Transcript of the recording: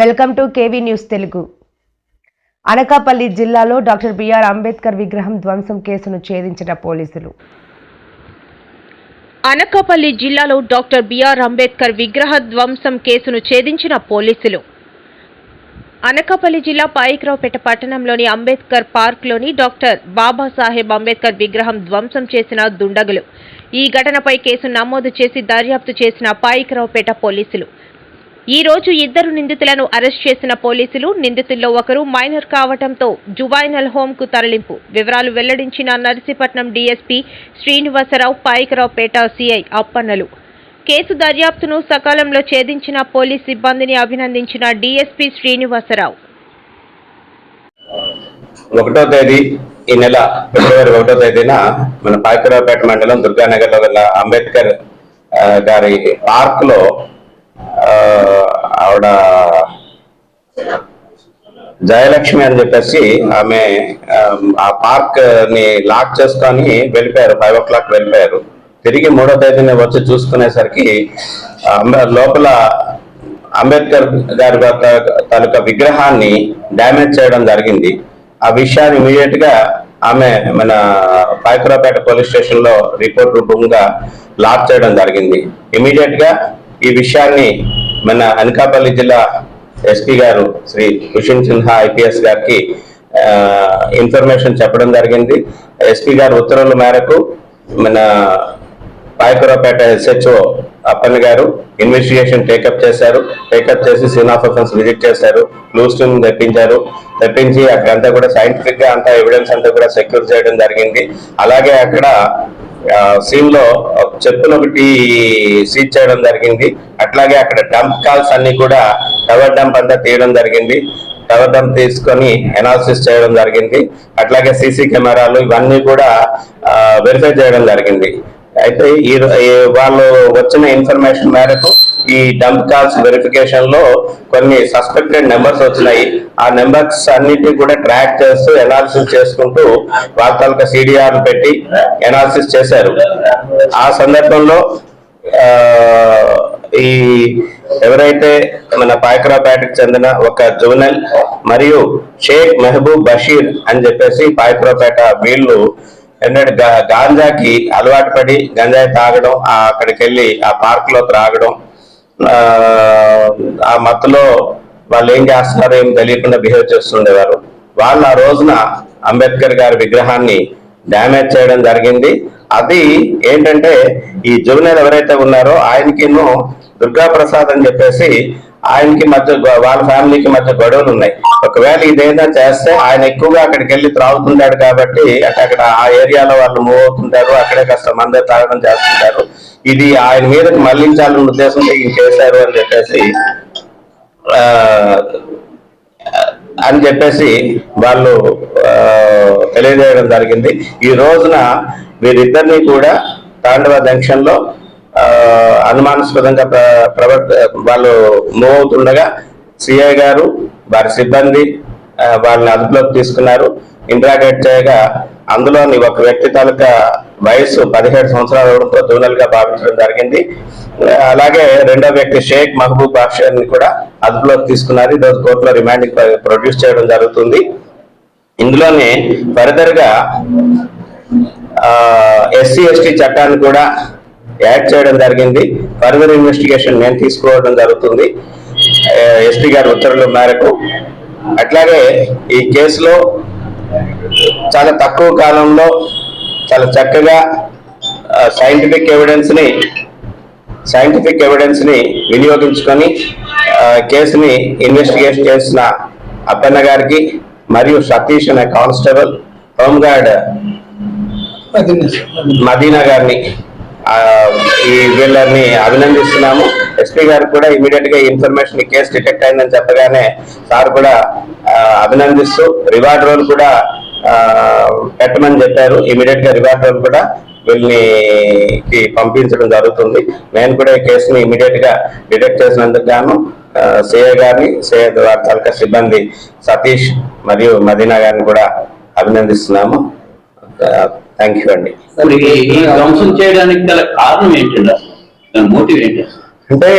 Welcome to KV news Telugu. Anakapalli జిల్లాలో doctor BR Ambedkar విగ్రహం ధ్వంసం కేసును ఛేదించిన పోలీసులు. అనకాపల్లి జిల్లాలో డాక్టర్ బిఆర్ అంబేద్కర్ విగ్రహ ధ్వంసం కేసును ఛేదించిన పోలీసులు. అనకాపల్లి జిల్లా పాయికరావుపేట పట్టణంలోని అంబేద్కర్ పార్క్లోని డాక్టర్ బాబాసాహెబ్ అంబేద్కర్ విగ్రహం ధ్వంసం చేసిన దుండగులు. ఈ ఘటనపై కేసు నమోదు చేసి దర్యాప్తు చేసిన పాయికరావుపేట పోలీసులు. ఈ రోజు ఇద్దరు నిందితులను అరెస్ట్ చేసిన పోలీసులు నిందితుల్లో ఒకరు మైనర్ కావటంతో జువైనల్ హోమ్కు తరలింపు. వివరాలు వెల్లడించిన నర్సీపట్నం డీఎస్పీ శ్రీనివాసరావు పాయికరావుపేట సిఐ అప్పన్నలు. కేసు దర్యాప్తును సకాలంలో ఛేదించిన పోలీస్ సిబ్బందిని అభినందించిన డీఎస్పీ శ్రీనివాసరావు. ఒకటో తేదీ ఈ నెల ఫిబ్రవరి ఒకటో తేదీన మన పాయకరావుపేట మండలం దుర్గానగర్లో గల అంబేద్కర్ గారి పార్క్లో ఆవిడ జయలక్ష్మి అని చెప్పేసి ఆమె ఆ, పార్క్ని లాక్ చేసుకొని వెళ్ళిపోయారు. ఫైవ్ ఓ క్లాక్ వెళ్ళిపోయారు. తిరిగి మూడో తేదీన వచ్చి చూసుకునేసరికి లోపల అంబేద్కర్ గారి యొక్క తాలూకా విగ్రహాన్ని డ్యామేజ్ చేయడం జరిగింది. ఆ విషయాన్ని ఇమీడియట్గా ఆమె మన పాయకురాపేట పోలీస్ స్టేషన్లో రిపోర్ట్ రూపంగా లాక్ చేయడం జరిగింది. ఇమీడియట్గా ఈ విషయాన్ని మన అనకాపల్లి జిల్లా ఎస్పీ గారు శ్రీ కుషిన్ సిన్హా ఐపీఎస్ గారికి ఇన్ఫర్మేషన్ చెప్పడం జరిగింది. ఎస్పీ గారు ఉత్తర్వుల మేరకు మన పాయకురపేట ఎస్హెచ్ఓ అప్పన్న గారు ఇన్వెస్టిగేషన్ టేకప్ చేశారు. టేకప్ చేసి సీన్ ఆఫ్ అఫెన్స్ విజిట్ చేశారు. క్లూస్ టీమ్ తెప్పించారు. తెప్పించి అక్కడంతా కూడా సైంటిఫిక్గా అంతా ఎవిడెన్స్ అంతా కూడా సెక్యూర్ చేయడం జరిగింది. అలాగే అక్కడ సీన్లో ఒక చెప్పులు ఒకటి సీజ్ చేయడం జరిగింది. అట్లాగే అక్కడ డంప్ కాల్స్ అన్ని కూడా టవర్ డంప్ అంతా తీయడం జరిగింది. టవర్ డంప్ తీసుకొని అనాలిసిస్ చేయడం జరిగింది. అట్లాగే సీసీ కెమెరాలు ఇవన్నీ కూడా వెరిఫై చేయడం జరిగింది. అయితే ఈ వాళ్ళు వచ్చిన ఇన్ఫర్మేషన్ మేరకు ఈ డంప్ కాల్స్ వెరిఫికేషన్లో కొన్ని సస్పెక్టెడ్ నెంబర్స్ వచ్చినాయి. ఆ నెంబర్స్ అన్నిటి కూడా ట్రాక్ చేస్తూ ఎనాలిసిస్ చేసుకుంటూ వాళ్ళ తాలూకా సిడిఆర్ పెట్టి ఎనాలిసిస్ చేశారు. ఆ సందర్భంలో ఈ ఎవరైతే మన పాయకరాపేటకు చెందిన ఒక జువనల్ మరియు షేక్ మెహబూబ్ బషీర్ అని చెప్పేసి పాయకరాపేట వీళ్ళు ఏంటంటే గాంజాకి అలవాటు పడి గంజాయి తాగడం అక్కడికి వెళ్ళి ఆ పార్క్లో త్రాగడం ఆ, మత్తులో వాళ్ళు ఏం చేస్తున్నారో ఏం తెలియకుండా బిహేవ్ చేస్తుండేవారు. వాళ్ళు ఆ రోజున అంబేద్కర్ గారి విగ్రహాన్ని డ్యామేజ్ చేయడం జరిగింది. అది ఏంటంటే ఈ జువెనర్ ఎవరైతే ఉన్నారో ఆయనకి దుర్గా ప్రసాద్ అని చెప్పేసి ఆయనకి మధ్య వాళ్ళ ఫ్యామిలీకి మధ్య గొడవలు ఉన్నాయి. ఒకవేళ ఇదేదైనా చేస్తే ఆయన ఎక్కువగా అక్కడికి వెళ్ళి త్రాగుతుంటాడు కాబట్టి అంటే అక్కడ ఆ ఏరియాలో వాళ్ళు మూవ్ అవుతుంటారు. అక్కడే కాస్త మందే తాగడం చేస్తుంటారు. ఇది ఆయన మీదకి మళ్ళించాలన్న ఉద్దేశంతో ఈయన చేశారు అని చెప్పేసి అని చెప్పేసి వాళ్ళు తెలియజేయడం జరిగింది. ఈ రోజున వీరిద్దరిని కూడా తాండవ జంక్షన్లో అనుమానాస్పదంగా ప్ర- ప్రవర్త వాళ్ళు మూవ్ అవుతుండగా సిఐ గారు వారి సిబ్బంది వాళ్ళని అదుపులోకి తీసుకున్నారు. ఇంట్రాగేట్ చేయగా అందులోని ఒక వ్యక్తి తాలూకా వయసు పదిహేడు సంవత్సరాలు అవడంతో జూనల్గా భావించడం జరిగింది. అలాగే రెండో వ్యక్తి షేక్ మహబూబ్ బాషర్ని కూడా అదుపులోకి తీసుకున్నారు. ఈ రోజు కోర్టులో రిమాండ్ ప్రొడ్యూస్ చేయడం జరుగుతుంది. ఇందులోనే ఫర్దర్గా ఎస్సీ ఎస్టీ చట్టాన్ని కూడా యాడ్ చేయడం జరిగింది. ఫర్దర్ ఇన్వెస్టిగేషన్ నేను తీసుకోవడం జరుగుతుంది. ఎస్పీ గారి ఉత్తర్వుల మేరకు. అట్లాగే ఈ కేసులో చాలా తక్కువ కాలంలో చాలా చక్కగా సైంటిఫిక్ ఎవిడెన్స్ని సైంటిఫిక్ ఎవిడెన్స్ని వినియోగించుకొని కేసుని ఇన్వెస్టిగేషన్ చేసిన అప్పన్న గారికి మరియు సతీష్ అనే కానిస్టేబుల్ హోంగార్డ్ మదీనా. గారిని ఈ వీళ్ళని అభినందిస్తున్నాము. ఎస్పీ గారు కూడా ఇమీడియట్గా ఇన్ఫర్మేషన్ ఈ కేసు డిటెక్ట్ అయిందని చెప్పగానే సార్ కూడా అభినందిస్తూ రివార్డ్ రోల్ కూడా పెట్టమని చెప్పారు. ఇమీడియట్గా రివార్డ్ రోల్ కూడా వీళ్ళని పంపించడం జరుగుతుంది. నేను కూడా ఈ కేసుని ఇమీడియట్గా డిటెక్ట్ చేసినందుకు గాను సిఐ గారిని సిఐ తాలూకా సిబ్బంది సతీష్ మరియు మదీనా గారిని కూడా అభినందిస్తున్నాము. థ్యాంక్ యూ అండి. ధ్వంసం చేయడానికి గల కారణం ఏంటండి అసలు దాని మోటివ్ ఏంటి? అసలు అంటే